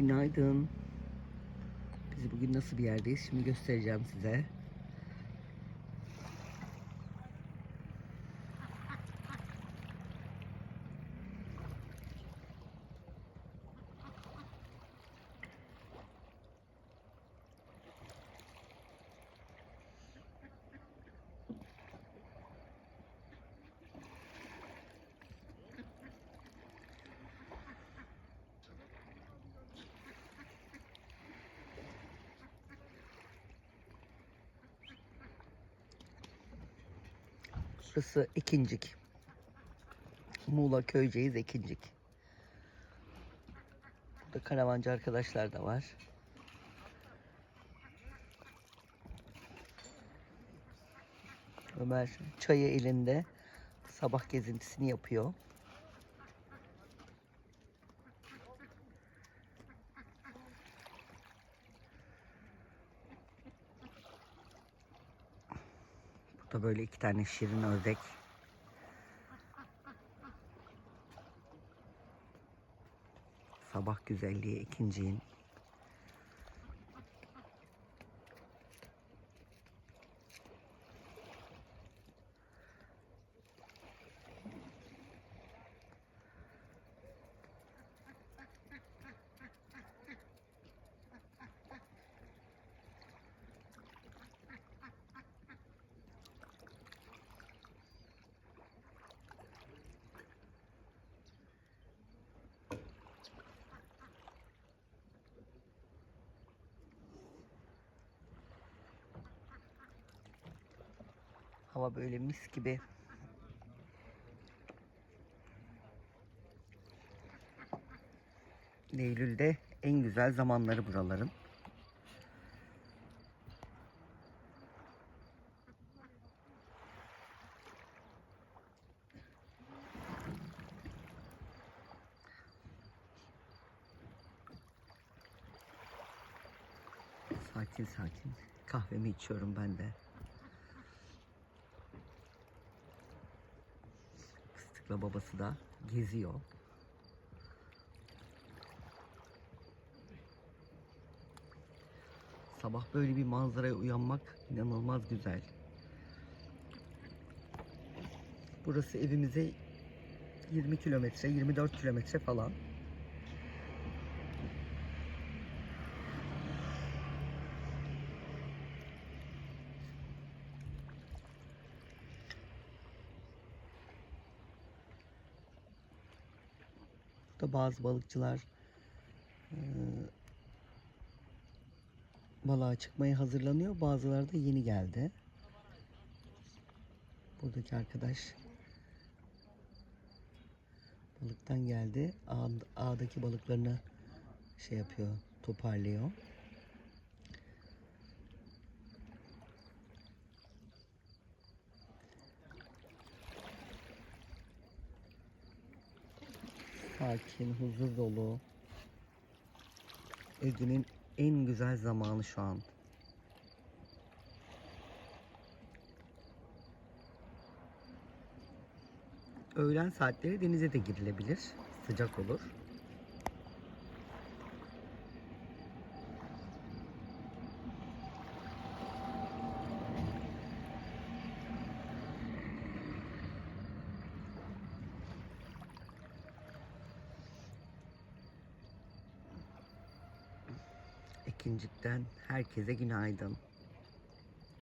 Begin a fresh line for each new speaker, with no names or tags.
Günaydın. Biz bugün nasıl bir yerdeyiz? Şimdi göstereceğim size. Burası Ekincik. Muğla Köyceğiz Ekincik. Burada karavancı arkadaşlar da var. Ömer çayı elinde sabah gezintisini yapıyor. Burada böyle iki tane şirin ördek. Sabah güzelliği ikinciyin. Hava böyle mis gibi. Eylül'de en güzel zamanları buraların. Sakin sakin kahvemi içiyorum ben de. Fıstıkla babası da geziyor. Sabah böyle bir manzaraya uyanmak inanılmaz güzel. Burası evimize 20 kilometre, 24 kilometre falan. Burada bazı balıkçılar eee, balığa çıkmaya hazırlanıyor. Bazıları da yeni geldi. Buradaki arkadaş balıktan geldi. Ağ, ağdaki balıklarını şey yapıyor, toparlıyor. Sakin, huzur dolu. Ege'nin en güzel zamanı şu an. Öğlen saatleri denize de girilebilir. Sıcak olur. İkincikten herkese günaydın.